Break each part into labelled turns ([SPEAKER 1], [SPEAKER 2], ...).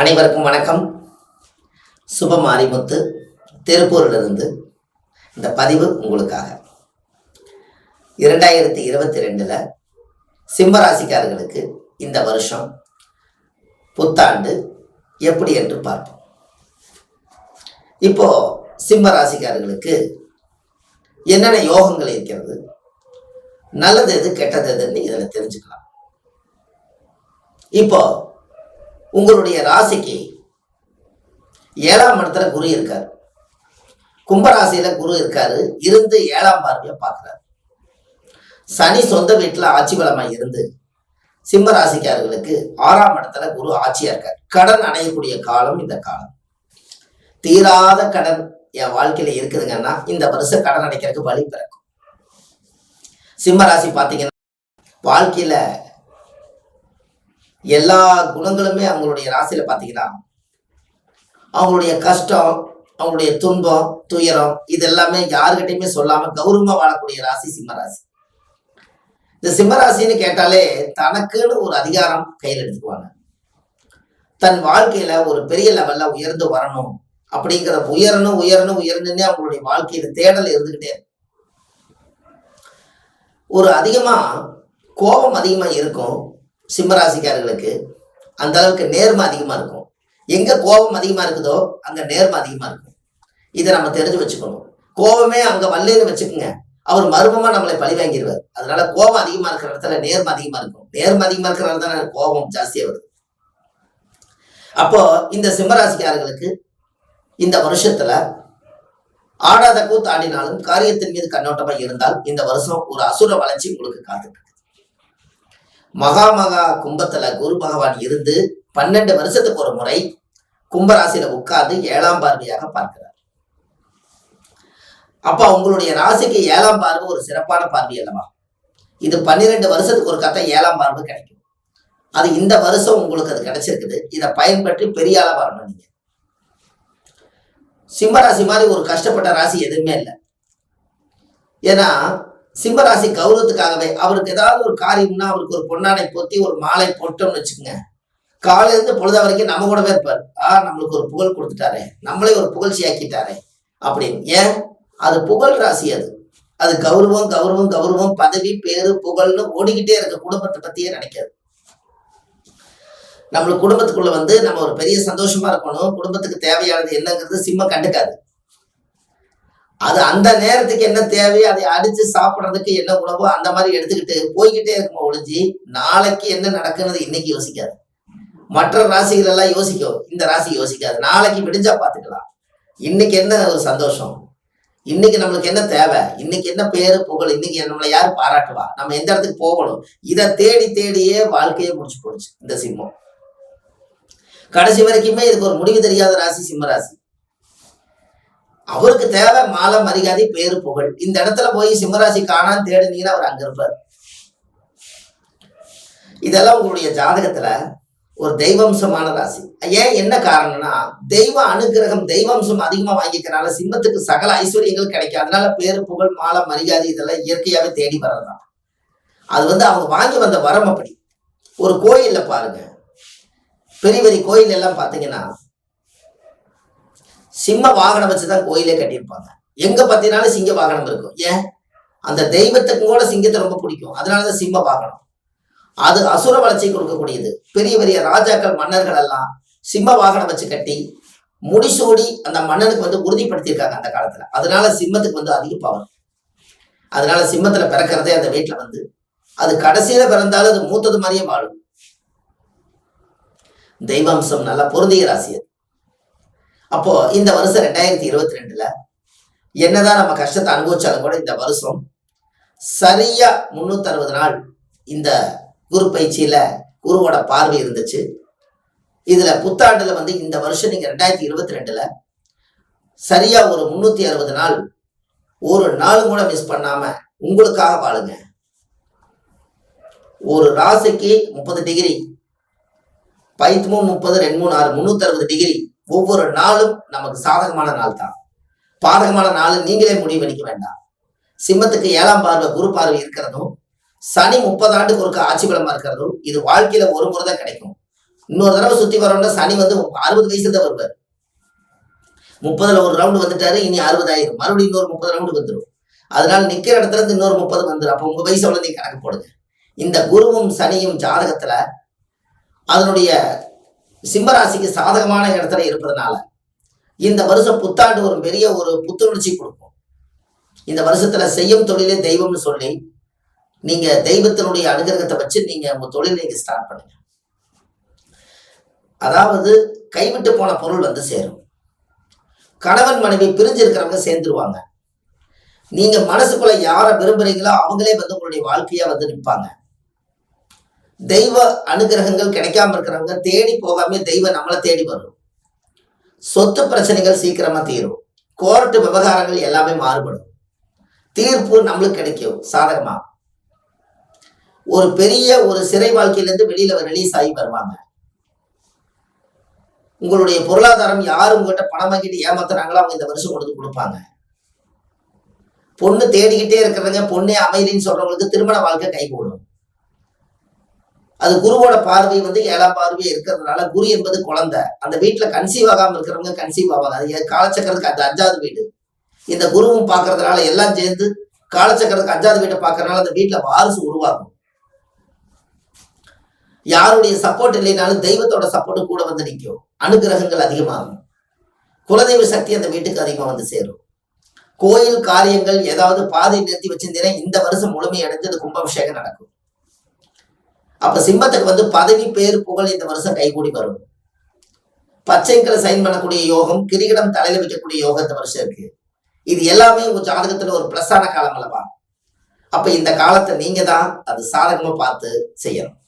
[SPEAKER 1] அனைவருக்கும் வணக்கம். சுப மாரிமுத்து திருப்பூரிலிருந்து இந்த பதிவு உங்களுக்காக. இரண்டாயிரத்தி இருபத்தி ரெண்டில் சிம்மராசிக்காரர்களுக்கு இந்த வருஷம் புத்தாண்டு எப்படி என்று பார்ப்போம். இப்போ சிம்ம ராசிக்காரர்களுக்கு என்னென்ன யோகங்கள் இருக்கிறது நல்லது எது கெட்டது எதுன்னு இதில் தெரிஞ்சுக்கலாம். இப்போ உங்களுடைய ராசிக்கு ஏழாம் இடத்துல குரு இருக்காரு. கும்பராசியில குரு இருக்காரு. இருந்து ஏழாம் பார்வையை பார்க்கிறார். சனி சொந்த வீட்டில் ஆட்சி பலமா இருந்து சிம்ம ராசிக்காரர்களுக்கு ஆறாம் இடத்துல குரு ஆட்சியா இருக்கார். கடன் அடையக்கூடிய காலம் இந்த காலம். தீராத கடன் என் வாழ்க்கையில இருக்குதுங்கன்னா இந்த வருஷம் கடன் அடைக்கிறதுக்கு வழி பிறக்கும். சிம்ம ராசி பார்த்தீங்கன்னா வாழ்க்கையில எல்லா குணங்களுமே அவங்களுடைய ராசியில பார்த்தீங்கன்னா அவங்களுடைய கஷ்டம் அவங்களுடைய துன்பம் துயரம் இது எல்லாமே யாருக்கிட்டையுமே சொல்லாம கௌரவமா வாழக்கூடிய ராசி சிம்மராசி இந்த சிம்மராசின்னு கேட்டாலே தனக்குன்னு ஒரு அதிகாரம் கையில் எடுத்துக்குவாங்க. தன் வாழ்க்கையில ஒரு பெரிய லெவல்ல உயர்ந்து வரணும் அப்படிங்கிற உயரணும் உயரணும் உயரணுன்னே அவங்களுடைய வாழ்க்கையில தேடல் இருந்துகிட்டே ஒரு அதிகமா கோபம் அதிகமா இருக்கும் சிம்மராசிக்காரர்களுக்கு அந்த அளவுக்கு நேர்மை அதிகமாக இருக்கும். எங்கே கோபம் அதிகமாக இருக்குதோ அங்கே நேர்மை அதிகமாக இருக்கும். இதை நம்ம தெரிஞ்சு வச்சுக்கணும். கோபமே அங்கே வரலன்னு வச்சுக்கோங்க. அவர் மர்மமாக நம்மளை பழி வாங்கிடுவார் அதனால கோபம் அதிகமாக இருக்கிற இடத்துல நேர்மை அதிகமாக இருக்கும். நேர்மை அதிகமாக இருக்கிற இடத்துல கோபம் ஜாஸ்தியாக வருது அப்போ இந்த சிம்மராசிக்காரர்களுக்கு இந்த வருஷத்துல ஆடாத கூத்து ஆடினாலும் காரியத்தின் மீது கண்ணோட்டமா இருந்தால் இந்த வருஷம் ஒரு அசுர வளர்ச்சி உங்களுக்கு காத்துட்டு மகா மகா கும்பத்துல குரு பகவான் இருந்து பன்னெண்டு வருஷத்துக்கு ஒரு முறை கும்பராசியில உட்கார்ந்து ஏழாம் பார்வையாக பார்க்கிறார். அப்ப உங்களுடைய ராசிக்கு ஏழாம் பார்வை ஒரு சிறப்பான பார்வை அல்லவா? இது பன்னிரெண்டு வருஷத்துக்கு ஒரு கதை ஏழாம் பார்வை கிடைக்கும். அது இந்த வருஷம் உங்களுக்கு அது கிடைச்சிருக்குது. இதை பயன்பற்றி பெரிய அளவு வரணும் நீங்க சிம்ம ராசி மாதிரி ஒரு கஷ்டப்பட்ட ராசி எதுவுமே இல்லை. ஏன்னா சிம்மராசி கௌரவத்துக்காகவே அவருக்கு ஏதாவது ஒரு காரியம்னா அவருக்கு ஒரு பொன்னாடை பொத்தி ஒரு மாலை போட்டோம்னு வச்சுக்கோங்க. காலையில இருந்து பொழுத வரைக்கும் நம்ம கூடவே இருப்பார். ஆ நம்மளுக்கு ஒரு புகழ் கொடுத்துட்டாரே. நம்மளே ஒரு புகழ்ச்சி ஆக்கிட்டாரே அப்படின்னு. ஏன்? அது புகழ் ராசி அது. அது கௌரவம் கௌரவம் கௌரவம் பதவி பேரு புகழ்னு ஓடிக்கிட்டே இருக்க குடும்பத்தை பத்தியே நினைக்காது. நம்மளுக்கு குடும்பத்துக்குள்ள வந்து நம்ம ஒரு பெரிய சந்தோஷமா இருக்கணும். குடும்பத்துக்கு தேவையானது என்னங்கிறது சிம்ம கண்டுக்காது. அது அந்த நேரத்துக்கு என்ன தேவையோ அதை அடிச்சு சாப்பிடுறதுக்கு என்ன உணவோ? அந்த மாதிரி எடுத்துக்கிட்டு போய்கிட்டே இருக்குமா ஒழிஞ்சு நாளைக்கு என்ன நடக்குன்னு இன்னைக்கு யோசிக்காது. மற்ற ராசிகள் எல்லாம் யோசிக்கும் இந்த ராசி யோசிக்காது. நாளைக்கு விடிஞ்சா பார்த்துக்கலாம் இன்னைக்கு என்ன ஒரு சந்தோஷம்? இன்னைக்கு நம்மளுக்கு என்ன தேவை? இன்னைக்கு என்ன பேரு புகழ்? இன்னைக்கு நம்மளை யார் பாராட்டுவா? நம்ம எந்த இடத்துக்கு போகணும்? இதை தேடி தேடியே வாழ்க்கையே முடிச்சு போடுச்சு இந்த சிம்மம். கடைசி வரைக்குமே இதுக்கு ஒரு முடிவு தெரியாத ராசி சிம்ம ராசி. அவருக்கு தேவை மாலை மரியாதை பேரு புகழ். இந்த இடத்துல போய் சிம்மராசி காணான்னு தேடினீங்கன்னா அவர் அங்க இருப்பார். இதெல்லாம் உங்களுடைய ஜாதகத்துல ஒரு தெய்வம்சமான ராசி. ஏன் என்ன காரணம்னா தெய்வ அனுகிரகம் தெய்வம்சம் அதிகமா வாங்கிக்கிறனால சிம்மத்துக்கு சகல ஐஸ்வர்யங்கள் கிடைக்கும். அதனால பேரு புகழ் மாலை மரியாதை இதெல்லாம் இயற்கையாவே தேடி வர்றதுதான். அது வந்து அவங்க வாங்கி வந்த வரம் அப்படி. ஒரு கோயில்ல பாருங்க. பெரிய பெரிய கோயில் எல்லாம் பாத்தீங்கன்னா சிம்ம வாகனம் வச்சுதான் கோயிலே கட்டியிருப்பாங்க. எங்க பார்த்தீங்கன்னாலும் சிங்க வாகனம் இருக்கும். ஏன்? அந்த தெய்வத்துக்கும் கூட சிங்கத்தை ரொம்ப பிடிக்கும். அதனாலதான் சிம்ம வாகனம். அது அசுர வளர்ச்சி கொடுக்கக்கூடியது. பெரிய பெரிய ராஜாக்கள் மன்னர்கள் எல்லாம் சிம்ம வாகனம் வச்சு கட்டி முடிசூடி அந்த மன்னனுக்கு வந்து உறுதிப்படுத்தியிருக்காங்க அந்த காலத்துல. அதனால சிம்மத்துக்கு வந்து அதிக பவர் அதனால சிம்மத்துல பிறக்கிறதே அந்த வீட்டுல வந்து அது கடைசியில பிறந்தாலும் அது மூத்தது மாதிரியே வாழும். தெய்வாம்சம் நல்லா பொருந்திய ராசி அது. அப்போ இந்த வருஷம் ரெண்டாயிரத்தி இருபத்தி ரெண்டுல என்னதான் நம்ம கஷ்டத்தை அனுபவிச்சாலும் கூட இந்த வருஷம் சரியா முன்னூத்தி அறுபது நாள் இந்த குரு பயிற்சியில குருவோட பார்வை இருந்துச்சு. இதுல புத்தாண்டுல வந்து இந்த வருஷம் நீங்க ரெண்டாயிரத்தி இருபத்தி ரெண்டுல சரியா ஒரு முன்னூத்தி அறுபது நாள் ஒரு நாளும் கூட மிஸ் பண்ணாம உங்களுக்காக வாழுங்க. ஒரு ராசிக்கு முப்பது டிகிரி பைத்து மூணு முப்பது ரெண்டு மூணு ஆறு முன்னூத்தி அறுபது டிகிரி ஒவ்வொரு நாளும் நமக்கு சாதகமான நாள் தான். பாதகமான நாள் நீங்களே முடிவு பண்ணிக்க வேண்டாம். சிம்மத்துக்கு ஏழாம் பார்வை குரு பார்வை இருக்கிறதும் சனி முப்பது ஆண்டுக்கு ஒருக்க ஆட்சி பலமா இருக்கிறதும் இது வாழ்க்கையில ஒரு முறை தான் கிடைக்கும். இன்னொரு தடவை சுத்தி வரோம்னா சனி வந்து அறுபது வயசுல தான் வருவார். முப்பதுல ஒரு ரவுண்டு வந்துட்டாரு இனி அறுபதாயிரம் மறுபடியும் இன்னொரு முப்பது ரவுண்டு வந்துடும் அதனால நிக்கிற இடத்துல இருந்து இன்னொரு முப்பது வந்துடும் அப்போ உங்க வயசு அவ்வளவு நீங்க கணக்கு போடுங்க. இந்த குருவும் சனியும் ஜாதகத்துல அதனுடைய சிம்மராசிக்கு சாதகமான இடத்துல இருப்பதனால இந்த வருஷம் புத்தாண்டு ஒரு பெரிய ஒரு புத்துணர்ச்சி கொடுக்கும். இந்த வருஷத்துல செய்யும் தொழிலே தெய்வம்னு சொல்லி நீங்க தெய்வத்தினுடைய அனுகிரகத்தை வச்சு நீங்க உங்க தொழில் நீங்க ஸ்டார்ட் பண்ணுங்க. அதாவது கைவிட்டு போன பொருள் வந்து சேரும். கணவன் மனைவி பிரிஞ்சு இருக்கிறவங்க சேர்ந்துருவாங்க. நீங்க மனசுக்குள்ள யாரை விரும்புறீங்களோ அவங்களே வந்து உங்களுடைய வாழ்க்கையா வந்து நிற்பாங்க தெய்வ அனுகிரகங்கள் கிடைக்காம இருக்கிறவங்க தேடி போகாம தெய்வம் நம்மளை தேடி வரும். சொத்து பிரச்சனைகள் சீக்கிரமா தீரும். கோர்ட்டு விவகாரங்கள் எல்லாமே மாறுபடும். தீர்ப்பு நம்மளுக்கு கிடைக்கும் சாதகமா. ஒரு பெரிய ஒரு சிறை வாழ்க்கையிலேருந்து வெளியில ரிலீஸ் ஆகி வருவாங்க. உங்களுடைய பொருளாதாரம் யார் உங்ககிட்ட பணம் வாங்கிட்டு ஏமாத்துறாங்களோ அவங்க இந்த வருஷம் கொடுத்து கொடுப்பாங்க. பொண்ணு தேடிக்கிட்டே இருக்கிறவங்க பொண்ணே அமைதின்னு சொல்றவங்களுக்கு திருமண வாழ்க்கை கைகூடும். அது குருவோட பார்வை வந்து ஏழாம் பார்வை இருக்கிறதுனால குரு என்பது குழந்தை. அந்த வீட்டுல கன்சீவ் ஆகாம இருக்கிறவங்க கன்சீவ் ஆவாங்க. அது காலச்சக்கரத்துக்கு அது அஞ்சாவது வீடு. இந்த குருவும் பார்க்கறதுனால எல்லாம் சேர்ந்து காலச்சக்கரத்துக்கு அஞ்சாவது வீட்டை பாக்குறதுனால அந்த வீட்டுல வாரிசு உருவாகும். யாருடைய சப்போர்ட் இல்லைனாலும் தெய்வத்தோட சப்போர்ட் கூட வந்து நிற்கும் அனுகிரகங்கள் அதிகமாகும். குலதெய்வ சக்தி அந்த வீட்டுக்கு அதிகமாக வந்து சேரும். கோயில் காரியங்கள் ஏதாவது பாதை நிறுத்தி வச்சிருந்தீங்கன்னா இந்த வருஷம் முழுமை அடைஞ்சு அது கும்பாபிஷேகம் நடக்கும். அப்ப சிம்மத்துக்கு வந்து பதவி பேர் புகழ் இந்த வருஷம் கைகூடி வரும். பச்சைங்களை சைன் பண்ணக்கூடிய யோகம் கிரிகிடம் தலையில வைக்கக்கூடிய யோகம் இந்த வருஷம் இருக்கு. இது எல்லாமே உங்க ஜாதகத்துல ஒரு பிளஸ்ஸான காலம் அல்லவா? அப்ப இந்த காலத்தை நீங்க தான் அது சாதகமா பார்த்து செய்யணும்.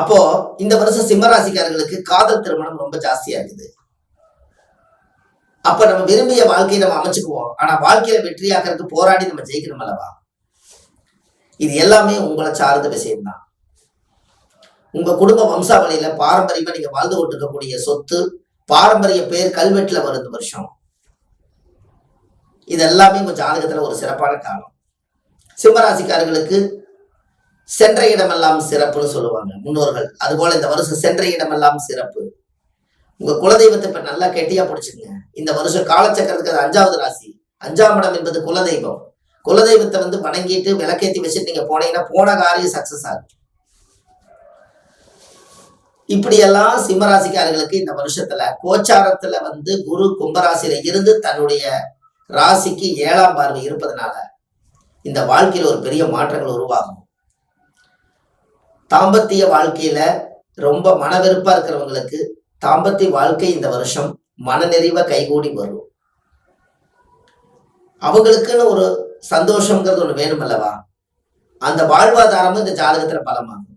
[SPEAKER 1] அப்போ இந்த வருஷம் சிம்மராசிக்காரர்களுக்கு காதல் திருமணம் ரொம்ப ஜாஸ்தியா இருக்குது. அப்ப நம்ம விரும்பிய வாழ்க்கையை நம்ம அமைச்சுக்குவோம். ஆனா வாழ்க்கையில வெற்றியாக்கிறதுக்கு போராடி நம்ம ஜெயிக்கணும் அல்லவா? இது எல்லாமே உங்களை சார்ந்த விஷயம்தான். உங்க குடும்ப வம்சாவளியில பாரம்பரியமா நீங்க வாழ்ந்து கொண்டிருக்கக்கூடிய சொத்து பாரம்பரிய பேர் கல்வெட்டுல வருது வருஷம். இது எல்லாமே உங்க ஜாதகத்துல ஒரு சிறப்பான காலம். சிம்மராசிக்காரர்களுக்கு சென்ற இடமெல்லாம் சிறப்புன்னு சொல்லுவாங்க முன்னோர்கள். அதுபோல இந்த வருஷம் சென்ற இடமெல்லாம் சிறப்பு. உங்க குலதெய்வத்தை இப்ப நல்லா கெட்டியா பிடிச்சுங்க இந்த வருஷம் காலச்சக்கரத்துக்கு அது அஞ்சாவது ராசி. அஞ்சாம் இடம் என்பது குலதெய்வம். குலதெய்வத்தை வந்து வணங்கிட்டு விளக்கேத்தி வச்சுட்டு நீங்க போனீங்கன்னா போன காரியம் சக்சஸ் ஆகும். இப்படியெல்லாம் சிம்மராசிக்காரர்களுக்கு இந்த வருஷத்துல கோச்சாரத்துல வந்து குரு கும்பராசியில இருந்து தன்னுடைய ராசிக்கு ஏழாம் பார்வை இருப்பதனால இந்த வாழ்க்கையில ஒரு பெரிய மாற்றங்கள் உருவாகும். தாம்பத்திய வாழ்க்கையில ரொம்ப மனவெறுப்பா இருக்கிறவங்களுக்கு தாம்பத்திய வாழ்க்கை இந்த வருஷம் மனநிறைவை கைகூடி வரும். அவங்களுக்குன்னு ஒரு சந்தோஷங்கிறது ஒண்ணு வேணும் அல்லவா அந்த வாழ்வாதாரமும் இந்த ஜாதகத்துல பலமாகும்.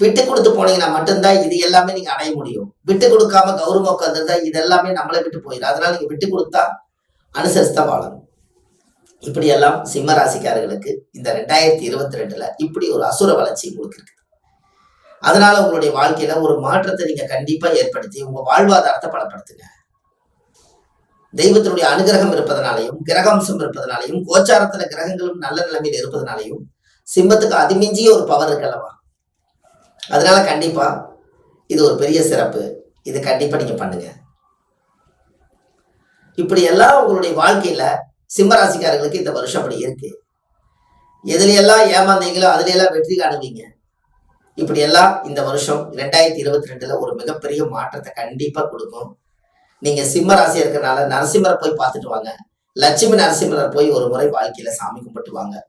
[SPEAKER 1] விட்டு கொடுத்து போனீங்கன்னா மட்டும்தான் இது எல்லாமே நீங்க அடைய முடியும். விட்டு கொடுக்காம கௌரவம் உட்காந்துருந்தா இது எல்லாமே நம்மளை விட்டு போயிடும். அதனால நீங்க விட்டு கொடுத்தா அனுசரிச்சு வாழணும். இப்படியெல்லாம் சிம்ம ராசிக்காரர்களுக்கு இந்த ரெண்டாயிரத்தி இருபத்தி ரெண்டுல இப்படி ஒரு அசுர வளர்ச்சி கொடுத்துருக்கு அதனால உங்களுடைய வாழ்க்கையில ஒரு மாற்றத்தை நீங்க கண்டிப்பா ஏற்படுத்தி உங்க வாழ்வாதாரத்தை பலப்படுத்துங்க. தெய்வத்தினுடைய அனுகிரகம் இருப்பதனாலையும் கிரகம்சம் இருப்பதனாலையும் கோச்சாரத்துல கிரகங்களும் நல்ல நிலைமையில் இருப்பதனாலையும் சிம்மத்துக்கு அதிமிஞ்சிய ஒரு பவர் இருக்கல்லவா அதனால கண்டிப்பா இது ஒரு பெரிய சிறப்பு. இது கண்டிப்பா நீங்க பண்ணுங்க. இப்படி எல்லாம் உங்களுடைய வாழ்க்கையில சிம்மராசிக்காரர்களுக்கு இந்த வருஷம் அப்படி இருக்கு. எதுல எல்லாம் ஏமாந்தீங்களோ அதுல எல்லாம் வெற்றி காணுவீங்க. இப்படி எல்லாம் இந்த வருஷம் ரெண்டாயிரத்தி இருபத்தி ரெண்டுல ஒரு மிகப்பெரிய மாற்றத்தை கண்டிப்பா கொடுக்கும். நீங்க சிம்ம ராசியா இருக்கிறனால நரசிம்மரை போய் பார்த்துட்டு வாங்க. லட்சுமி நரசிம்மரர் போய் ஒரு முறை வாழ்க்கையில சாமி கும்பிட்டு வாங்க.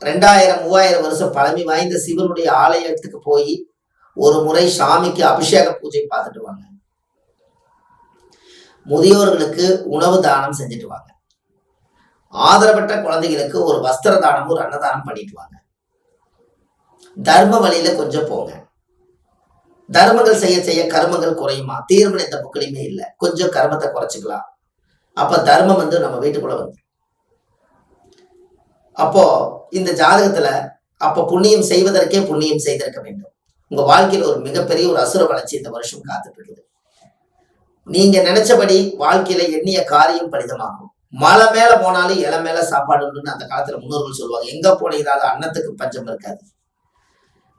[SPEAKER 1] ரெண்டாயிரம் மூவாயிரம் வருஷம் பழமை வாய்ந்த சிவனுடைய ஆலயத்துக்கு போய் ஒரு முறை சாமிக்கு அபிஷேக பூஜை பார்த்துட்டு வாங்க. முதியோர்களுக்கு உணவு தானம் செஞ்சுட்டு வாங்க. ஆதரவற்ற குழந்தைகளுக்கு ஒரு வஸ்திர தானமும் ஒரு அன்னதானம் பண்ணிட்டு வாங்க. தர்ம வழியில கொஞ்சம் போங்க. தர்மங்கள் செய்ய செய்ய கர்மங்கள் குறையுமா? தீர்வு எந்த புக்கிலையுமே இல்லை. கொஞ்சம் கர்மத்தை குறைச்சிக்கலாம். அப்ப தர்மம் வந்து நம்ம வீட்டுக்குள்ள வந்து. அப்போ இந்த ஜாதகத்துல அப்ப புண்ணியம் செய்வதற்கே புண்ணியம் செய்திருக்க வேண்டும். உங்க வாழ்க்கையில் ஒரு மிகப்பெரிய ஒரு அசுர வளர்ச்சி இந்த வருஷம் காத்துட்டு இருக்குது நீங்க நினைச்சபடி வாழ்க்கையில எண்ணிய காரியம் பலிதமாகும். மலை மேல போனாலும் இலை மேல சாப்பாடு உண்டுன்னு அந்த காலத்துல முன்னோர்கள் சொல்லுவாங்க. எங்க போனீங்கனாலும் அன்னத்துக்கு பஞ்சம் இருக்காது.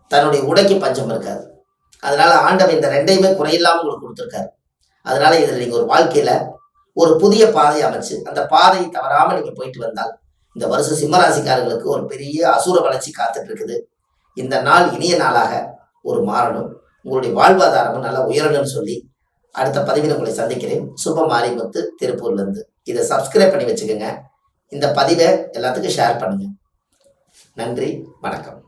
[SPEAKER 1] தன்னுடைய உடைக்கு பஞ்சம் இருக்காது. அதனால ஆண்டவன் இந்த ரெண்டையுமே குறையில்லாம உங்களுக்கு கொடுத்துருக்காரு. அதனால இதுல நீங்க ஒரு வாழ்க்கையில ஒரு புதிய பாதை அமைச்சு அந்த பாதையை தவறாம நீங்க போயிட்டு வந்தால் இந்த வருஷம் சிம்மராசிக்காரர்களுக்கு ஒரு பெரிய அசுர வளர்ச்சி காத்துட்டு இருக்குது இந்த நாள் இனிய நாளாக ஒரு மாறணும். உங்களுடைய வாழ்வாதாரமும் நல்லா உயரணும்னு சொல்லி அடுத்த பதிவில் உங்களை சந்திக்கிறேன். சுப மாரிமுத்து திருப்பூர்ல இருந்து இதை சப்ஸ்கிரைப் பண்ணி வச்சுக்கோங்க. இந்த பதிவை எல்லாத்துக்கும் ஷேர் பண்ணுங்க. நன்றி வணக்கம்.